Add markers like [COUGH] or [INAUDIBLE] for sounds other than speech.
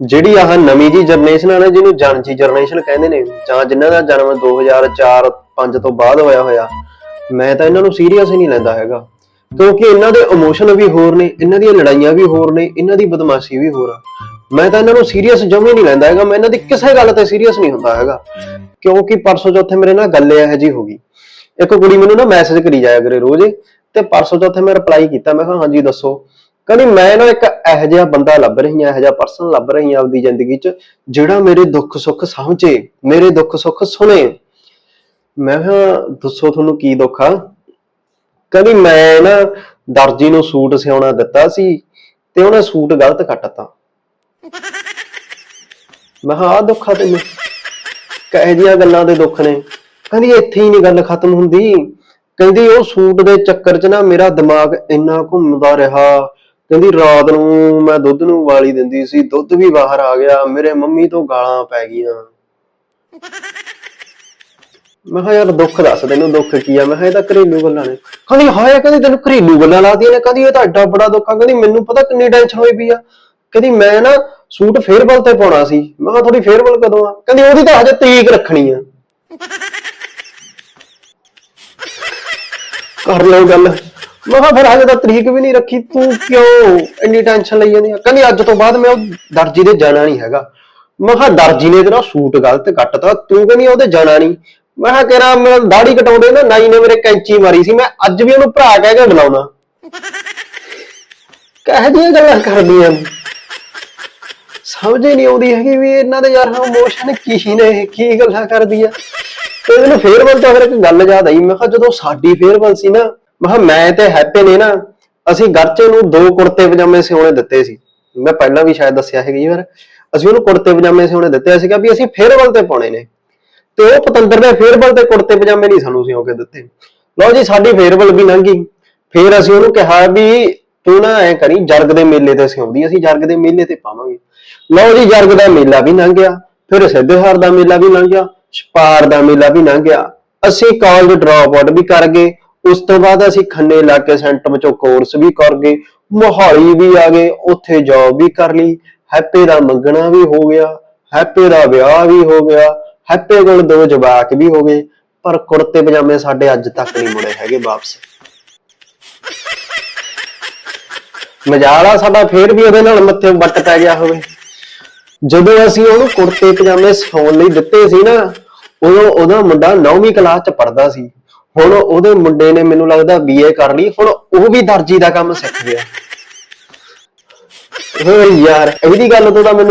ਜਿਹੜੀ ਆਹ ਨਵੀਂ ਜੀ ਜਨਰੇਸ਼ਨ ਆ ਨਾ ਜਿਹਨੂੰ ਜਨਜੀ ਜਨਰੇਸ਼ਨ ਕਹਿੰਦੇ ਨੇ, ਜਾਂ ਜਿਨ੍ਹਾਂ ਦਾ ਜਨਮ 2004 5 ਤੋਂ ਬਾਅਦ ਹੋਇਆ ਹੋਇਆ, ਮੈਂ ਤਾਂ ਇਹਨਾਂ ਨੂੰ ਸੀਰੀਅਸ ਹੀ ਨਹੀਂ ਲੈਂਦਾ ਹੈਗਾ। ਕਿਉਂਕਿ ਇਹਨਾਂ ਦੇ ਇਮੋਸ਼ਨ ਵੀ ਹੋਰ ਨੇ, ਇਹਨਾਂ ਦੀਆਂ ਲੜਾਈਆਂ ਵੀ ਹੋਰ ਨੇ, ਇਹਨਾਂ ਦੀ ਬਦਮਾਸ਼ੀ ਵੀ ਹੋਰ ਆ। ਮੈਂ ਤਾਂ ਇਹਨਾਂ ਨੂੰ ਸੀਰੀਅਸ ਜਮੇ ਨਹੀਂ ਲੈਂਦਾ ਹੈਗਾ, ਮੈਂ ਇਹਨਾਂ ਦੀ ਕਿਸੇ ਗੱਲ ਤੇ ਸੀਰੀਅਸ ਨਹੀਂ ਹੁੰਦਾ ਹੈਗਾ। ਕਿਉਂਕਿ ਪਰਸੋਂ ਚੌਥੇ ਮੇਰੇ ਨਾਲ ਗੱਲ ਇਹੋ ਜੀ ਹੋ ਗਈ। ਇੱਕ ਕੁੜੀ ਮੈਨੂੰ ਨਾ ਮੈਸੇਜ ਕਰੀ ਜਾਇਆ ਕਰੇ ਰੋਜ਼, ਤੇ ਪਰਸੋਂ ਚੌਥੇ ਮੈਂ ਰਿਪਲਾਈ ਕੀਤਾ, ਮੈਂ ਕਿਹਾ, ਹਾਂਜੀ, ਦੱਸੋ। ਕਹਿੰਦੀ ਮੈਂ ਨਾ ਇੱਕ ਇਹੋ ਜਿਹਾ ਬੰਦਾ ਲੱਭ ਰਹੀ ਹਾਂ, ਇਹੋ ਜਿਹਾ ਪਰਸਨ ਲੱਭ ਰਹੀ ਹਾਂ ਆਪਦੀ ਜ਼ਿੰਦਗੀ 'ਚ, ਜਿਹੜਾ ਮੇਰੇ ਦੁੱਖ ਸੁੱਖ ਸਮਝੇ, ਮੇਰੇ ਦੁੱਖ ਸੁੱਖ ਸੁਣੇ। ਮੈਂ ਕਿਹਾ, ਦੱਸੋ ਤੁਹਾਨੂੰ ਕੀ ਦੁੱਖ ਆ? ਕਹਿੰਦੀ ਮੈਂ ਨਾ ਦਰਜੀ ਨੂੰ ਸੂਟ ਸਿਉਣਾ ਦਿੱਤਾ ਸੀ ਤੇ ਉਹਨੇ ਸੂਟ ਗਲਤ ਕੱਟਤਾ। ਮੈਂ ਕਿਹਾ ਆ ਦੁੱਖ ਆ ਤੈਨੂੰ। ਕਹੇ ਜੀਆਂ ਗੱਲਾਂ ਦੇ ਦੁੱਖ ਨੇ? ਕਹਿੰਦੀ, ਇੱਥੇ ਹੀ ਨਹੀਂ ਗੱਲ ਖਤਮ ਹੁੰਦੀ। ਕਹਿੰਦੀ, ਉਹ ਸੂਟ ਦੇ ਚੱਕਰ 'ਚ ਨਾ ਮੇਰਾ ਦਿਮਾਗ ਇੰਨਾ ਘੁੰਮਦਾ ਰਿਹਾ। ਕਹਿੰਦੀ ਰਾਤ ਨੂੰ ਮੈਂ ਦੁੱਧ ਨੂੰ ਉਬਾਲੀ ਦਿੰਦੀ ਸੀ, ਦੁੱਧ ਵੀ ਬਾਹਰ ਆ ਗਿਆ, ਮੇਰੇ ਮੰਮੀ ਤੋਂ ਗਾਲਾਂ ਪੈ ਗਈਆਂ। ਮੈਂ ਕਿਹਾ, ਯਾਰ ਦੁੱਖ ਦੱਸ ਤੈਨੂੰ, ਦੁੱਖ ਕੀ ਆ? ਮੈਂ ਕਿਹਾ, ਇਹ ਤਾਂ ਘਰੇਲੂ ਗੱਲਾਂ ਨੇ। ਕਹਿੰਦੀ, ਹਾਏ, ਕਹਿੰਦੀ ਤੈਨੂੰ ਘਰੇਲੂ ਗੱਲਾਂ ਲੱਗਦੀਆਂ ਨੇ। ਕਹਿੰਦੀ, ਇਹ ਤਾਂ ਐਡਾ ਬੜਾ ਦੁੱਖ ਆ। ਕਹਿੰਦੀ, ਮੈਨੂੰ ਪਤਾ ਕਿੰਨੀ ਟੈਨਸ਼ਨ ਹੋਈ ਪਈ ਆ। ਕਹਿੰਦੀ, ਮੈਂ ਨਾ ਸੂਟ ਫੇਅਰਵੈਲ ਤੇ ਪਾਉਣਾ ਸੀ। ਮੈਂ ਕਿਹਾ ਥੋੜੀ ਫੇਅਰਵੈਲ ਕਦੋਂ ਆ? ਕਹਿੰਦੀ, ਉਹਦੀ ਤਾਂ ਹਜੇ ਤਰੀਕ ਰੱਖਣੀ ਆ। ਕਰ ਲਓ ਗੱਲ। ਮੈਂ ਕਿਹਾ ਫਿਰ ਹਜੇ ਤਾਂ ਤਰੀਕ ਵੀ ਨਹੀਂ ਰੱਖੀ, ਤੂੰ ਕਿਉਂ ਇੰਨੀ ਟੈਨਸ਼ਨ ਲਈ ਜਾਂਦੀ ਆ? ਕਹਿੰਦੀ ਅੱਜ ਤੋਂ ਬਾਅਦ ਮੈਂ ਉਹ ਦਰਜੀ ਦੇ ਜਾਣਾ ਨਹੀਂ ਹੈਗਾ। ਮੈਂ ਕਿਹਾ ਦਰਜੀ ਨੇ ਤੇਰਾ ਸੂਟ ਗਲਤ ਕੱਟਤਾ, ਤੂੰ ਕਹਿੰਦੀ ਉਹਦੇ ਜਾਣਾ ਨਹੀਂ। ਮੈਂ ਕਿਹਾ ਕਿਹੜਾ ਮੇਰਾ ਦਾੜੀ ਕਟਾਉਂਦੇ ਨਾ, ਨਾਈ ਨੇ ਮੇਰੇ ਕੈਂਚੀ ਮਾਰੀ ਸੀ, ਮੈਂ ਅੱਜ ਵੀ ਉਹਨੂੰ ਭਰਾ ਕਹਿ ਕੇ ਬੁਲਾਉਣਾ। ਕਹਿ ਦੀਆਂ ਗੱਲਾਂ ਕਰਦੀਆਂ ਨੇ। ਸਮਝ ਹੀ ਨਹੀਂ ਆਉਂਦੀ ਹੈਗੀ ਵੀ ਇਹਨਾਂ ਦੇ ਯਾਰ ਇਮੋਸ਼ਨ ਕੀ ਨੇ, ਕੀ ਗੱਲਾਂ ਕਰਦੀ ਆ ਤੇ ਮੈਨੂੰ ਫੇਅਰਵੈਲ ਤੋਂ ਫਿਰ ਇੱਕ ਗੱਲ ਯਾਦ ਆਈ, ਮੈਂ ਕਿਹਾ ਜਦੋਂ ਸਾਡੀ ਫੇਅਰਵੈਲ ਸੀ ਨਾ ਮੈਂ ਕਿਹਾ, ਮੈਂ ਤੇ ਹੈਪੀ ਨੇ ਨਾ। ਅਸੀਂ ਗਰਚੇ ਨੂੰ ਦੋ ਕੁੜਤੇ ਪਜਾਮੇ ਸਿਉਣੇ ਦਿੱਤੇ ਸੀ। ਮੈਂ ਪਹਿਲਾਂ ਵੀ ਸ਼ਾਇਦ ਦੱਸਿਆ ਹੈਗਾ ਜੀ ਫਿਰ ਅਸੀਂ ਉਹਨੂੰ ਕੁੜਤੇ ਪਜਾਮੇ ਸਿਉਣੇ ਦਿੱਤੇ ਸੀਗਾ ਵੀ ਅਸੀਂ ਫੇਅਰਵੈਲ ਤੇ ਪਾਉਣੇ ਨੇ। ਤੇ ਉਹ ਪਤੰਦਰ ਨੇ ਫੇਅਰਵੈਲ ਤੇ ਕੁੜਤੇ ਪਜਾਮੇ ਨਹੀਂ ਸਾਨੂੰ ਸਿਉਂ ਕੇ ਦਿੱਤੇ। ਲਓ ਜੀ, ਸਾਡੀ ਫੇਅਰਵੈਲ ਵੀ ਲੰਘ ਗਈ। ਫੇਰ ਅਸੀਂ ਉਹਨੂੰ ਕਿਹਾ ਵੀ ਤੂੰ ਨਾ ਐ ਕਰੀ, ਜਰਗ ਦੇ ਮੇਲੇ ਤੇ ਸਿਉਂਦੀ, ਅਸੀਂ ਜਰਗ ਦੇ ਮੇਲੇ ਤੇ ਪਾਵਾਂਗੇ। ਲਓ ਜੀ, ਜਰਗ ਦਾ ਮੇਲਾ ਵੀ ਲੰਘ ਗਿਆ। ਫਿਰ ਸਿੱਧੇਹਾਰ ਦਾ ਮੇਲਾ ਵੀ ਲੰਘ ਗਿਆ। ਛਪਾਰ ਦਾ ਮੇਲਾ ਵੀ ਲੰਘ ਗਿਆ। ਅਸੀਂ ਕਾਲਜ ਡ੍ਰੌਪ ਆਊਟ ਵੀ ਕਰ ਗਏ। ਉਸ ਤੋਂ ਬਾਅਦ ਅਸੀਂ ਖੰਨੇ ਇਲਾਕੇ ਸੈਂਟਰ ਚੋਂ ਕੋਰਸ ਵੀ ਕਰ ਗਏ, ਮੋਹਾਲੀ ਵੀ ਆ ਗਏ, ਉੱਥੇ ਜੌਬ ਵੀ ਕਰ ਲਈ, ਹੈਪੇ ਦਾ ਮੰਗਣਾ ਵੀ ਹੋ ਗਿਆ, ਹੈਪੇ ਦਾ ਵਿਆਹ ਵੀ ਹੋ ਗਿਆ, ਹੈਪੇ ਕੋਲ ਦੋ ਜਵਾਕ ਵੀ ਹੋ ਗਏ, ਪਰ ਕੁੜਤੇ ਪਜਾਮੇ ਸਾਡੇ ਅੱਜ ਤੱਕ ਨਹੀਂ ਮੁੜੇ ਹੈਗੇ ਵਾਪਸ। ਮਜਾਲਾ ਸਾਡਾ, ਫੇਰ ਵੀ ਉਹਦੇ ਨਾਲ ਮੱਥੇ ਵੱਟ ਪੈ ਗਿਆ ਹੋਵੇ। ਜਦੋਂ ਅਸੀਂ ਉਹਨੂੰ ਕੁੜਤੇ ਪਜਾਮੇ ਸਿਉਣ ਲਈ ਦਿੱਤੇ ਸੀ ਨਾ, ਉਦੋਂ ਉਹਦਾ ਮੁੰਡਾ 9ਵੀਂ ਕਲਾਸ ਚ ਪੜਦਾ ਸੀ। ਹੁਣ ਉਹਦੇ ਮੁੰਡੇ ਨੇ ਮੈਨੂੰ ਲੱਗਦਾ ਬੀਏ ਕਰ ਲਈ ਹੁਣ ਉਹ ਵੀ ਦਰਜੀ ਦਾ ਕੰਮ ਸਿੱਖ ਗਿਆ। [LAUGHS] ਓਏ ਯਾਰ ਇਹਦੀ ਗੱਲ ਤੋਂ ਤਾਂ ਮੈਨੂੰ